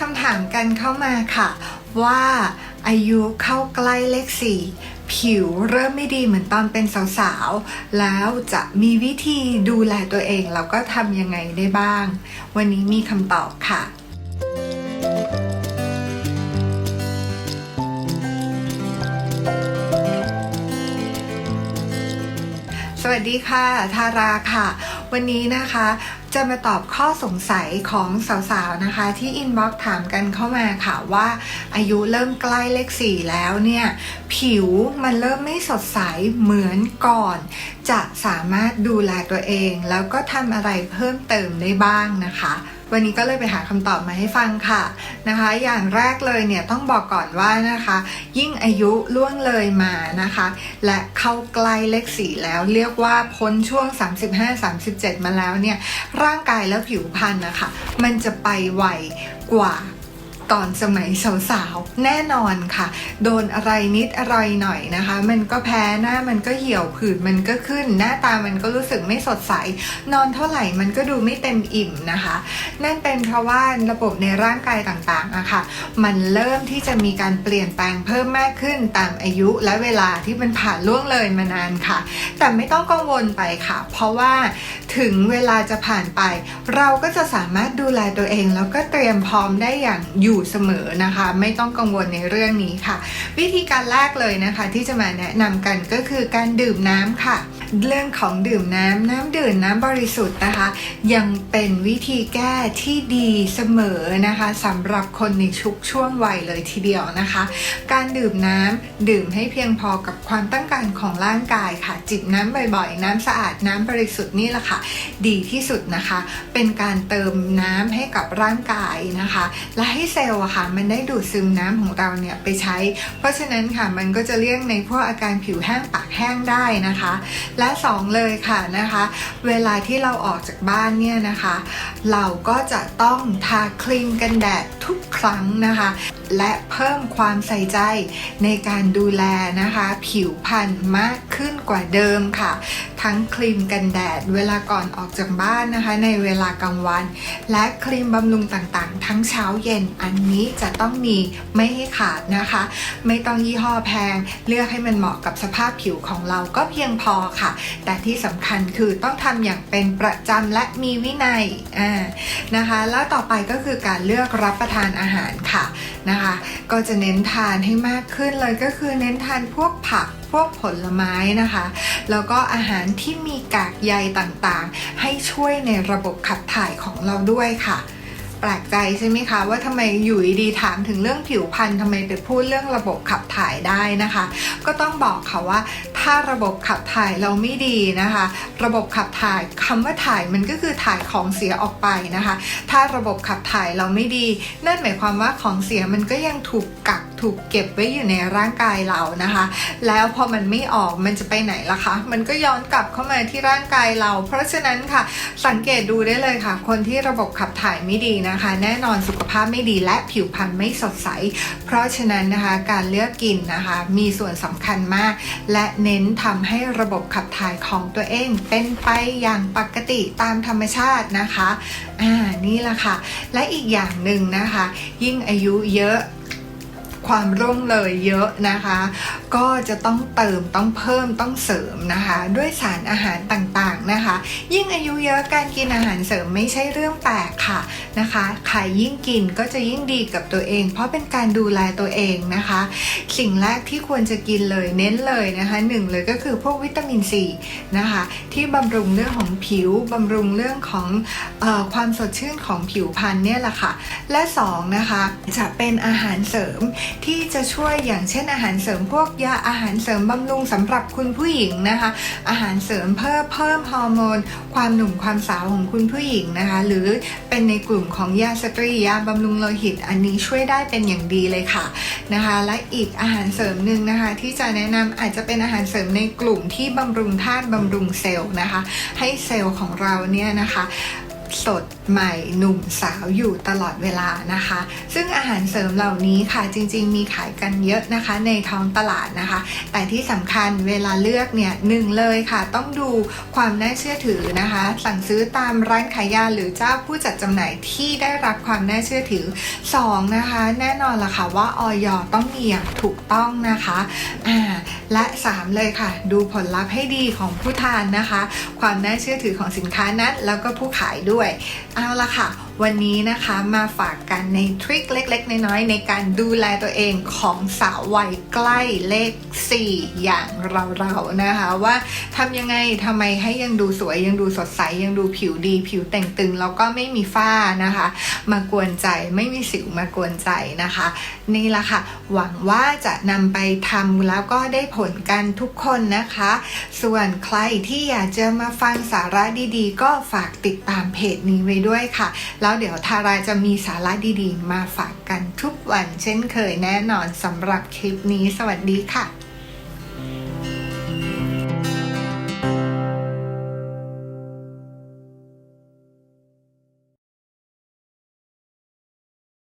คำถามกันเข้ามาค่ะ ว่าอายุเข้าใกล้เลขสี่ผิวเริ่มไม่ดีเหมือนตอนเป็นสาวๆ แล้วจะมีวิธีดูแลตัวเอง แล้วก็ทำยังไงได้บ้าง วันนี้มีคำตอบค่ะสวัสดีค่ะ ทาราค่ะ วันนี้นะคะ จะมาตอบข้อสงสัยของสาวๆนะคะ ที่อินบ็อกถามกันเข้ามาค่ะว่า อายุเริ่มใกล้เลขสี่แล้วเนี่ย ผิวมันเริ่มไม่สดใสเหมือนก่อน จะสามารถดูแลตัวเอง แล้วก็ทำอะไรเพิ่มเติมได้บ้างนะคะ วันนี้ก็เลยไปหาคำตอบมาให้ฟังค่ะนะคะ อย่างแรกเลยเนี่ยต้องบอกก่อนว่านะคะ ยิ่งอายุล่วงเลยมานะคะ และเข้าใกล้เลขสี่แล้วเรียกว่าพ้นช่วง 35-37 มาแล้วเนี่ยร่างกายและผิวพรรณนะคะ มันจะไปไวกว่า ตอนสมัยสาวๆ แน่นอนค่ะ โดนอะไรนิดอะไรหน่อยนะคะ มันก็แพ้หน้ามันก็เหี่ยวผื่นมันก็ขึ้น หน้าตามันก็รู้สึกไม่สดใส นอนเท่าไหร่มันก็ดูไม่เต็มอิ่มนะคะ นั่นเป็นเพราะว่าระบบในร่างกายต่างๆอะค่ะ มันเริ่มที่จะมีการเปลี่ยนแปลงเพิ่มมากขึ้นตามอายุและเวลาที่มันผ่านล่วงเลยมานานค่ะ แต่ไม่ต้องกังวลไปค่ะ เพราะว่าถึงเวลาจะผ่านไป เราก็จะสามารถดูแลตัวเองแล้วก็เตรียมพร้อมได้อย่างอยู่เสมอนะคะ ไม่ต้องกังวลในเรื่องนี้ค่ะ วิธีการแรกเลยนะคะ ที่จะมาแนะนำกันก็คือการดื่มน้ำค่ะ เรื่องของดื่มน้ำน้ำดื่มน้ำบริสุทธิ์นะคะ ยังเป็นวิธีแก้ที่ดีเสมอนะคะสำหรับคนในชุกช่วงวัยเลยทีเดียวนะคะ การดื่มน้ำดื่มให้เพียงพอกับความต้องการของร่างกายค่ะ จิบน้ำบ่อยๆ น้ำสะอาดน้ำบริสุทธิ์นี่แหละค่ะ ดีที่สุดนะคะ เป็นการเติมน้ำให้กับร่างกายนะคะ และให้เซลล์อะค่ะ มันได้ดูดซึมน้ำของเราเนี่ยไปใช้ เพราะฉะนั้นค่ะมันก็จะเลี่ยงในพวกอาการผิวแห้งปากแห้งได้นะคะและสองเลยค่ะนะคะ เวลาที่เราออกจากบ้านเนี่ยนะคะ เราก็จะต้องทาครีมกันแดดทุกครั้งนะคะ และเพิ่มความใส่ใจในการดูแลนะคะ ผิวพรรณมากขึ้นกว่าเดิมค่ะ ทั้งครีมกันแดดเวลาก่อนออกจากบ้านนะคะ ในเวลากลางวัน และครีมบำรุงต่างๆ ทั้งเช้าเย็นอันนี้จะต้องมีไม่ให้ขาดนะคะ ไม่ต้องยี่ห้อแพง เลือกให้มันเหมาะกับสภาพผิวของเราก็เพียงพอค่ะ แต่ที่สำคัญคือต้องทำอย่างเป็นประจำและมีวินัยอ่านะคะ แล้วต่อไปก็คือการเลือกรับประทานอาหารค่ะนะคะ ก็จะเน้นทานให้มากขึ้นเลยก็คือเน้นทานพวกผักพวกผลไม้นะคะ แล้วก็อาหารที่มีกากใยต่างๆ ให้ช่วยในระบบขับถ่ายของเราด้วยค่ะ แปลกใจใช่ไหมคะ ว่าทำไมอยู่ดีๆถามถึงเรื่องผิวพรรณทำไมไปพูดเรื่องระบบขับถ่ายได้นะคะ ก็ต้องบอกค่ะว่า ถ้าระบบขับถ่ายเราไม่ดีนะคะ ระบบขับถ่ายคำว่าถ่ายมันก็คือถ่ายของเสียออกไปนะคะ ถ้าระบบขับถ่ายเราไม่ดี นั่นหมายความว่าของเสียมันก็ยังถูกกักถูกเก็บไว้อยู่ในร่างกายเรานะคะ แล้วพอมันไม่ออกมันจะไปไหนล่ะคะ มันก็ย้อนกลับเข้ามาที่ร่างกายเรา เพราะฉะนั้นค่ะ สังเกตดูได้เลยค่ะ คนที่ระบบขับถ่ายไม่ดีนะคะ แน่นอนสุขภาพไม่ดีและผิวพรรณไม่สดใส เพราะฉะนั้นนะคะการเลือกกินนะคะ มีส่วนสำคัญมาก และเน้นทำให้ระบบขับถ่ายของตัวเอง เป็นไปอย่างปกติตามธรรมชาตินะคะอ่านี่แหละค่ะ และอีกอย่างหนึ่งนะคะ ยิ่งอายุเยอะ ความร่วงเลยเยอะนะคะ ก็จะต้องเติมต้องเพิ่มต้องเสริมนะคะ ด้วยสารอาหารต่างๆนะคะ ยิ่งอายุเยอะการกินอาหารเสริมไม่ใช่เรื่องแปลกค่ะนะคะใครยิ่งกินก็จะยิ่งดีกับตัวเอง เพราะเป็นการดูแลตัวเองนะคะ สิ่งแรกที่ควรจะกินเลยเน้นเลยนะคะหนึ่งเลยก็คือพวกวิตามินซีนะคะที่บำรุงเรื่องของผิวบำรุงเรื่องของออความสดชื่นของผิวพรรณเนี่ยแหละค่ะและสองนะคะจะเป็นอาหารเสริมที่จะช่วยอย่างเช่นอาหารเสริมพวกยาอาหารเสริมบำรุงสำหรับคุณผู้หญิงนะคะ อาหารเสริมเพิ่มเพิ่มฮอร์โมน ความหนุ่มความสาวของคุณผู้หญิงนะคะ หรือเป็นในกลุ่มของยาสตรียาบำรุงโลหิต อันนี้ช่วยได้เป็นอย่างดีเลยค่ะนะคะ และอีกอาหารเสริมหนึ่งนะคะ ที่จะแนะนำอาจจะเป็นอาหารเสริมในกลุ่มที่บำรุงธาตุบำรุงเซลล์นะคะ ให้เซลล์ของเราเนี่ยนะคะ สดใหม่หนุ่มสาวอยู่ตลอดเวลานะคะ ซึ่งอาหารเสริมเหล่านี้ค่ะจริง ๆ มีขายกันเยอะนะคะในท้องตลาดนะคะ แต่ที่สำคัญเวลาเลือกเนี่ยหนึ่งเลยค่ะต้องดูความน่าเชื่อถือนะคะ สั่งซื้อตามร้านขายยาหรือเจ้าผู้จัดจำหน่ายที่ได้รับความน่าเชื่อถือ 2 นะคะ แน่นอนล่ะค่ะว่าออยต้องมีอย่างถูกต้องนะคะอ่าและ 3 เลยค่ะ ดูผลลัพธ์ให้ดีของผู้ทานนะคะ ความน่าเชื่อถือของสินค้านั้นแล้วก็ผู้ขายด้วยเอาละค่ะ วันนี้นะคะมาฝากกันในทริคเล็กๆ น้อยๆในการดูแลตัวเองของสาววัยใกล้เลข 4 อย่างเราๆนะคะ ว่าทำยังไงทำไมให้ยังดูสวยยังดูสดใสยังดูผิวดี ผิวแต่งตึงแล้วก็ไม่มีฝ้านะคะ มากวนใจไม่มีสิวมากวนใจนะคะ นี่แหละค่ะ หวังว่าจะนำไปทำแล้วก็ได้ผลกันทุกคนนะคะ ส่วนใครที่อยากจะมาฟังสาระดีๆ ก็ฝากติดตามเพจนี้ไว้ด้วยค่ะแล้วเดี๋ยวทาราจะมีสาระดีๆ มาฝากกันทุกวันเช่นเคยแน่นอนสำหรับคลิปนี้สวัสดีค่ะ